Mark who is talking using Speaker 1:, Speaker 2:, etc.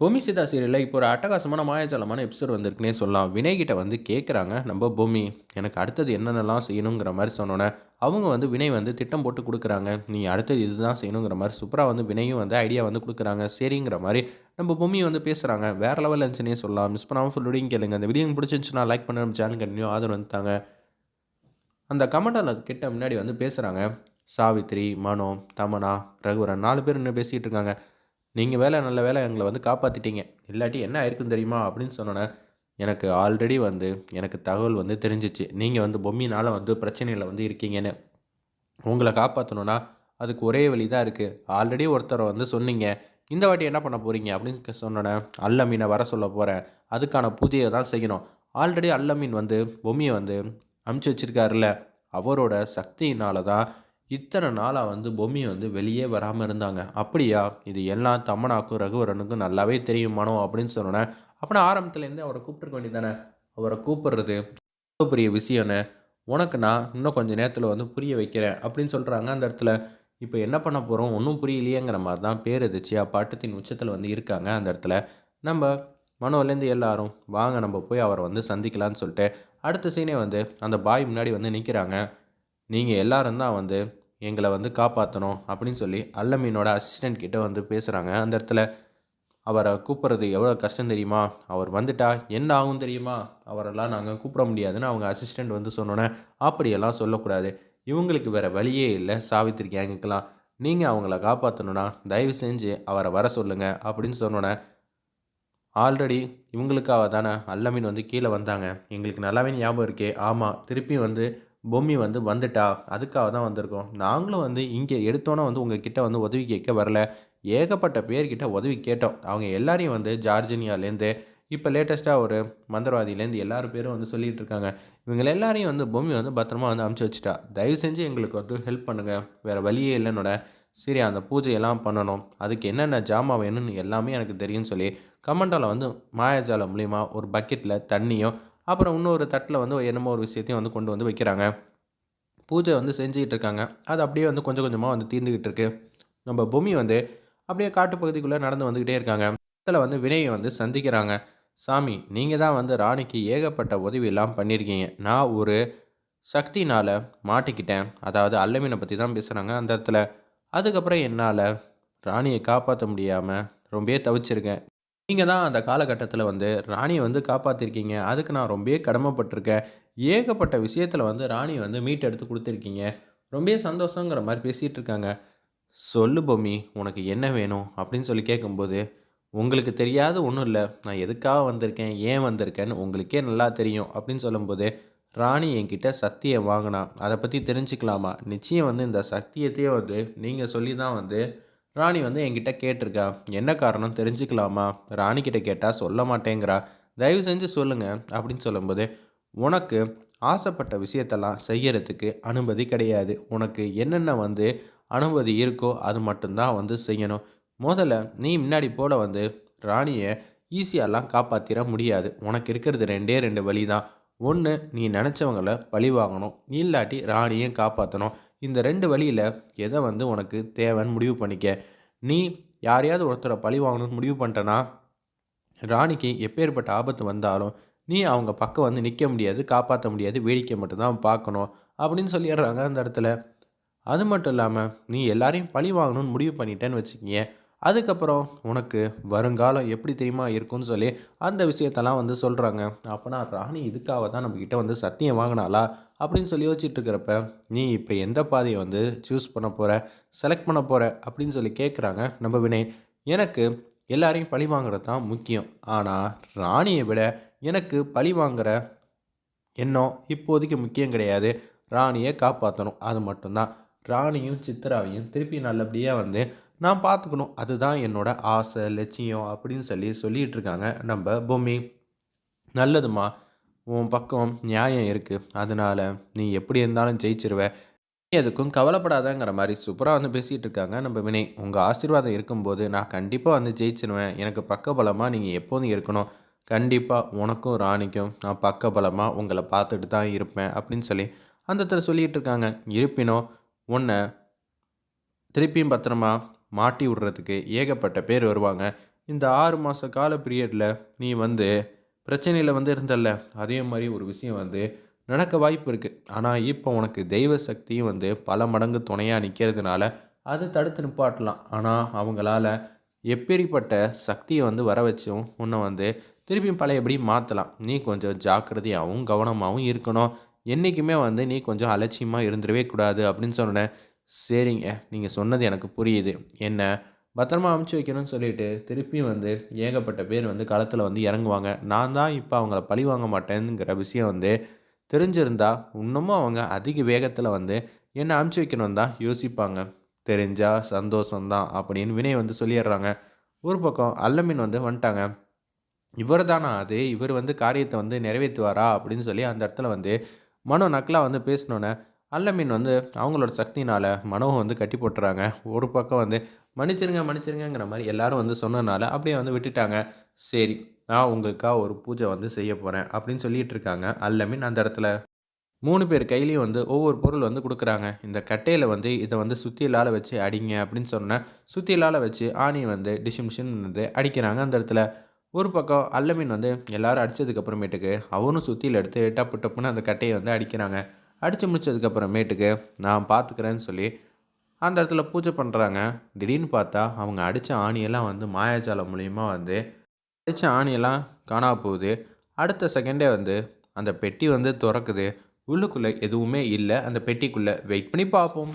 Speaker 1: பூமி சீதா சீரியலில் இப்போ ஒரு அட்டகாசமான மாயாஜாலமான எபிசோட் வந்திருக்குன்னே சொல்லலாம். வினய்கிட்ட வந்து கேட்குறாங்க நம்ம பூமி எனக்கு அடுத்தது என்னென்னலாம் செய்யணுங்கிற மாதிரி சொன்னோன்னே அவங்க வந்து வினய் வந்து திட்டம் போட்டு கொடுக்குறாங்க. நீ அடுத்தது இதுதான் செய்யணுங்கிற மாதிரி சூப்பராக வந்து வினையும் வந்து ஐடியா வந்து கொடுக்குறாங்க. சரிங்கிற மாதிரி நம்ம பூமி வந்து பேசுகிறாங்க வேறு லெவலில் இருந்துச்சுன்னே சொல்லலாம். மிஸ் பண்ணாமல் ஃபுல்லோடையும் கேளுங்க. அந்த வீடியோ பிடிச்சிருந்துச்சுன்னா லைக் பண்ண நம்ம சேனல் கண்டினியூ ஆதரவு வந்துட்டாங்க அந்த கமெண்டால் கிட்ட முன்னாடி வந்து பேசுகிறாங்க சாவித்ரி மனோ தமனா ரகுவரன் நாலு பேர் இன்னும் பேசிகிட்டு இருக்காங்க. நீங்கள் வேலை நல்ல வேலை எங்களை வந்து காப்பாற்றிட்டீங்க இல்லாட்டி என்ன ஆயிருக்குன்னு தெரியுமா? அப்படின்னு சொன்னோன்னே எனக்கு ஆல்ரெடி வந்து எனக்கு தகவல் வந்து தெரிஞ்சிச்சு. நீங்கள் வந்து பொம்மினால் வந்து பிரச்சனையில் வந்து இருக்கீங்கன்னு. உங்களை காப்பாற்றணுன்னா அதுக்கு ஒரே வழி தான் இருக்குது ஆல்ரெடி ஒருத்தரை வந்து சொன்னீங்க. இந்த வாட்டி என்ன பண்ண போகிறீங்க அப்படின்னு சொன்னோன்னே அல்ல மீனை வர சொல்ல போகிறேன் அதுக்கான பூஜையை தான் செய்யணும். ஆல்ரெடி அல்ல மீன் வந்து பொம்மியை வந்து அமுச்சு வச்சிருக்காருல்ல. அவரோட சக்தியினால தான் இத்தனை நாளாக வந்து பொம்மி வந்து வெளியே வராமல் இருந்தாங்க. அப்படியா? இது எல்லாம் தமனாக்கும் ரகுவரனுக்கும் நல்லாவே தெரியும் மனோ அப்படின்னு சொன்னோன்னே அப்படின்னா ஆரம்பத்துலேருந்து அவரை கூப்பிட்டுருக்க வேண்டியதானே அவரை கூப்பிடுறது எவ்வளோ பெரிய விஷயம்னு உனக்கு நான் இன்னும் கொஞ்சம் நேரத்தில் வந்து புரிய வைக்கிறேன் அப்படின்னு சொல்கிறாங்க அந்த இடத்துல. இப்போ என்ன பண்ண போகிறோம் ஒன்றும் புரியலையேங்கிற மாதிரி தான் பேர் எதிர்ச்சி பாட்டத்தின் உச்சத்தில் வந்து இருக்காங்க அந்த இடத்துல. நம்ம மனோலேருந்து எல்லாரும் வாங்க நம்ம போய் அவரை வந்து சந்திக்கலான்னு சொல்லிட்டு அடுத்த சீனே வந்து அந்த பாய் முன்னாடி வந்து நிற்கிறாங்க நீங்கள் எல்லாரும் தான் வந்து எங்களை வந்து காப்பாற்றணும் அப்படின்னு சொல்லி அல்லமீனோட அசிஸ்டண்ட் கிட்ட வந்து பேசுகிறாங்க அந்த இடத்துல அவரை கூப்பிட்றது எவ்வளோ கஷ்டம் தெரியுமா? அவர் வந்துட்டா என்ன ஆகும் தெரியுமா? அவரெல்லாம் நாங்கள் கூப்பிட முடியாதுன்னு அவங்க அசிஸ்டண்ட் வந்து சொன்னோன்னே அப்படியெல்லாம் சொல்லக்கூடாது. இவங்களுக்கு வேறு வழியே இல்லை. சாவித்திரி கேங்குக்கெல்லாம் நீங்கள் அவங்கள காப்பாற்றணுன்னா தயவு செஞ்சு அவரை வர சொல்லுங்கள் அப்படின்னு சொன்னோன்னே ஆல்ரெடி இவங்களுக்காக தானே அல்லமீன் வந்து கீழே வந்தாங்க. எங்களுக்கு நல்லாவே ஞாபகம் இருக்கே. ஆமாம் திருப்பி வந்து பொம்மி வந்து வந்துட்டா? அதுக்காக தான் வந்திருக்கோம். நாங்களும் வந்து இங்கே எடுத்தோன்னே வந்து உங்கள் கிட்டே வந்து உதவி கேட்க வரல. ஏகப்பட்ட பேர்கிட்ட உதவி கேட்டோம். அவங்க எல்லாரையும் வந்து ஜார்ஜினியாலேருந்து இப்போ லேட்டஸ்ட்டாக ஒரு மந்திரவாதியிலேருந்து எல்லாரும் பேரும் வந்து சொல்லிகிட்டு இருக்காங்க. இவங்களை எல்லாரையும் வந்து பொம்மி வந்து பத்திரமா வந்து அமுச்சு வச்சுட்டா. தயவு செஞ்சு எங்களுக்கு வந்து ஹெல்ப் பண்ணுங்கள் வேறு வழியே இல்லைன்னோட சரி அந்த பூஜையெல்லாம் பண்ணணும். அதுக்கு என்னென்ன ஜாமான் வேணும்னு எல்லாமே எனக்கு தெரியும்னு சொல்லி கமெண்டாவில் வந்து மாயாஜாலம் மூலிமா ஒரு பக்கெட்டில் தண்ணியும் அப்புறம் இன்னொரு தட்டில் வந்து என்னமோ ஒரு விஷயத்தையும் வந்து கொண்டு வந்து வைக்கிறாங்க. பூஜை வந்து செஞ்சுக்கிட்டு இருக்காங்க. அது அப்படியே வந்து கொஞ்சம் கொஞ்சமாக வந்து தீர்ந்துக்கிட்டு இருக்கு. நம்ம பொம்மி வந்து அப்படியே காட்டுப்பகுதிக்குள்ளே நடந்து வந்துக்கிட்டே இருக்காங்க. இடத்துல வந்து வினயை வந்து சந்திக்கிறாங்க. சாமி நீங்கள் தான் வந்து ராணிக்கு ஏகப்பட்ட உதவியெல்லாம் பண்ணியிருக்கீங்க. நான் ஒரு சக்தினால் மாட்டிக்கிட்டேன். அதாவது அல்லமீனை பற்றி தான் பேசுகிறாங்க அந்த இடத்துல. அதுக்கப்புறம் என்னால் ராணியை காப்பாற்ற முடியாமல் ரொம்பவே தவிச்சிருக்கேன். நீங்கள் தான் அந்த காலகட்டத்தில் வந்து ராணியை வந்து காப்பாற்றிருக்கீங்க அதுக்கு நான் ரொம்பவே கடமைப்பட்டிருக்கேன். ஏகப்பட்ட விஷயத்தில் வந்து ராணியை வந்து மீட் எடுத்து கொடுத்துருக்கீங்க. ரொம்பவே சந்தோஷங்கிற மாதிரி பேசிகிட்டு இருக்காங்க சொல்லு பொம்மி உனக்கு என்ன வேணும்? அப்படின்னு சொல்லி கேட்கும்போது உங்களுக்கு தெரியாத ஒன்றும் இல்லை. நான் எதுக்காக வந்திருக்கேன்? ஏன் வந்திருக்கேன்னு உங்களுக்கே நல்லா தெரியும். அப்படின்னு சொல்லும்போது ராணி என்கிட்ட சக்தியை வாங்கினா அதை பற்றி தெரிஞ்சுக்கலாமா? நிச்சயம் வந்து இந்த சக்தியத்தையே வந்து நீங்கள் சொல்லி தான் வந்து ராணி வந்து என்கிட்ட கேட்டிருக்கா என்ன காரணம்? தெரிஞ்சுக்கலாமா? ராணிக்கிட்ட கேட்டால் சொல்ல மாட்டேங்கிறா. தயவு செஞ்சு சொல்லுங்கள் அப்படின்னு சொல்லும்போது உனக்கு ஆசைப்பட்ட விஷயத்தெல்லாம் செய்யறதுக்கு அனுமதி கிடையாது. உனக்கு என்னென்ன வந்து அனுமதி இருக்கோ அது மட்டும்தான் வந்து செய்யணும். முதல்ல நீ முன்னாடி போல வந்து ராணியை ஈஸியாலாம் காப்பாற்றிட முடியாது. உனக்கு இருக்கிறது ரெண்டே ரெண்டு வழி தான் ஒன்று நீ நினச்சவங்கள பழி வாங்கணும். இல்லாட்டி ராணியும் காப்பாற்றணும் இந்த ரெண்டு வழியில் எதை வந்து உனக்கு தேவைன்னு முடிவு பண்ணிக்க. நீ யாரையாவது ஒருத்தரை பழி வாங்கணும்னு முடிவு பண்ணிட்டனா ராணிக்கு எப்பேற்பட்ட ஆபத்து வந்தாலும் நீ அவங்க பக்கம் வந்து நிற்க முடியாது காப்பாற்ற முடியாது வேடிக்கை மட்டும்தான் பார்க்கணும் அப்படின்னு சொல்லிடுறாங்க அந்த இடத்துல. அது மட்டும் இல்லாமல் நீ எல்லாரையும் பழி வாங்கணும்னு முடிவு பண்ணிட்டேன்னு வச்சுக்கிங்க அதுக்கப்புறம் உனக்கு வருங்காலம் எப்படி தெரியுமா இருக்கும்னு சொல்லி அந்த விஷயத்தெல்லாம் வந்து சொல்கிறாங்க அப்போனா ராணி இதுக்காக தான் நம்மக்கிட்ட வந்து சத்தியம் வாங்கினாளா? அப்படின்னு சொல்லி யோசிச்சுட்டு இருக்கிறப்ப நீ இப்போ எந்த பாதையை வந்து சூஸ் பண்ண போகிற செலக்ட் பண்ண போகிற அப்படின்னு சொல்லி கேட்குறாங்க நம்ம வினய் எனக்கு எல்லாரையும் பழி வாங்குறது தான் முக்கியம். ஆனால் ராணியை விட எனக்கு பழி வாங்குற எண்ணம் இப்போதைக்கு முக்கியம் கிடையாது. ராணியை காப்பாற்றணும் அது மட்டும்தான். ராணியும் சித்ராவையும் திருப்பி நல்லபடியாக வந்து நான் பார்த்துக்கணும். அதுதான் என்னோட ஆசை லட்சியம் அப்படின்னு சொல்லி சொல்லிகிட்டு இருக்காங்க நம்ம பொம்மி நல்லதுமா? உன் பக்கம் நியாயம் இருக்குது அதனால் நீ எப்படி இருந்தாலும் ஜெயிச்சிருவ. நீ எதுக்கும் கவலைப்படாதங்கிற மாதிரி சூப்பராக வந்து பேசிகிட்டு இருக்காங்க நம்ம வினை உங்கள் ஆசீர்வாதம் இருக்கும்போது நான் கண்டிப்பாக வந்து ஜெயிச்சிருவேன். எனக்கு பக்கபலமாக நீங்கள் எப்போதும் இருக்கணும். கண்டிப்பாக உனக்கும் ராணிக்கும் நான் பக்கபலமாக உங்களை பார்த்துட்டு தான் இருப்பேன் அப்படின்னு சொல்லி அந்த இடத்துல சொல்லிகிட்டு இருக்காங்க இருப்பினும் உன்னை திருப்பியும் பத்திரமா மாட்டி விடுறதுக்கு ஏகப்பட்ட பேர் வருவாங்க. இந்த ஆறு மாத கால பீரியடில் நீ வந்து பிரச்சனையில் வந்து இருந்தல்ல. அதே மாதிரி ஒரு விஷயம் வந்து நடக்க வாய்ப்பு இருக்குது ஆனால் இப்போ உனக்கு தெய்வ சக்தியும் வந்து பல மடங்கு துணையாக நிற்கிறதுனால அதை தடுத்து நிப்பாட்டலாம். ஆனால் அவங்களால எப்பேரிப்பட்ட சக்தியை வந்து வர வச்சும் உன்னை வந்து திருப்பியும் பழையபடி மாற்றலாம் நீ கொஞ்சம் ஜாக்கிரதையாகவும் கவனமாகவும் இருக்கணும். என்றைக்குமே வந்து நீ கொஞ்சம் அலட்சியமாக இருந்துடவே கூடாது அப்படின்னு சொன்னேன். சரிங்க. நீங்கள் சொன்னது எனக்கு புரியுது. என்ன? பத்திரமா அமுச்சு வைக்கணும்னு சொல்லிட்டு திருப்பியும் வந்து ஏகப்பட்ட பேர் வந்து களத்தில் வந்து இறங்குவாங்க. நான் தான் இப்போ அவங்கள பழி வாங்க மாட்டேங்கிற விஷயம் வந்து தெரிஞ்சிருந்தா இன்னமும் அவங்க அதிக வேகத்தில் வந்து என்ன அமுச்சு வைக்கணும் தான் யோசிப்பாங்க. தெரிஞ்சா சந்தோஷம்தான் அப்படின்னு வினய் வந்து சொல்லிடுறாங்க. ஒரு பக்கம் அல்லமீன் வந்து வந்துட்டாங்க. இவர் தானா அது? இவர் வந்து காரியத்தை வந்து நிறைவேற்றுவாரா அப்படின்னு சொல்லி அந்த இடத்துல வந்து மனோ நக்கலாக வந்து பேசினோன்னே அல்ல மீன் வந்து அவங்களோட சக்தினால் மனோவை வந்து கட்டி போட்டுறாங்க. ஒரு பக்கம் வந்து மன்னிச்சிருங்க மன்னிச்சிருங்கிற மாதிரி எல்லாரும் வந்து சொன்னனால அப்படியே வந்து விட்டுட்டாங்க. சரி நான் உங்களுக்காக ஒரு பூஜை வந்து செய்ய போகிறேன் அப்படின்னு சொல்லிகிட்டு இருக்காங்க அல்ல மீன் அந்த இடத்துல. மூணு பேர் கையிலையும் வந்து ஒவ்வொரு பொருள் வந்து கொடுக்குறாங்க. இந்த கட்டையில் வந்து இதை வந்து சுத்தியலால் வச்சு அடிங்க அப்படின்னு சொன்னேன் சுத்தியலால் வச்சு ஆணியை வந்து டிஷிம் வந்து அடிக்கிறாங்க அந்த இடத்துல. ஒரு பக்கம் அல்லமீன் வந்து எல்லாரும் அடித்ததுக்கு அப்புறமேட்டுக்கு அவனும் சுத்தியில் எடுத்து டப்பு டப்புன்னு அந்த கட்டையை வந்து அடிக்கிறாங்க. அடித்து முடித்ததுக்கப்புறமேட்டுக்கு நான் பார்த்துக்கிறேன்னு சொல்லி அந்த இடத்துல பூஜை பண்ணுறாங்க திடீர்னு பார்த்தா அவங்க அடித்த ஆணியெல்லாம் வந்து மாயாஜாலம் மூலியமா வந்து அடித்த ஆணியெல்லாம் காணா போகுது. அடுத்த செகண்டே வந்து அந்த பெட்டி வந்து திறக்குது. உள்ளுக்குள்ளே எதுவுமே இல்லை. அந்த பெட்டிக்குள்ளே வெயிட் பண்ணி பார்ப்போம்.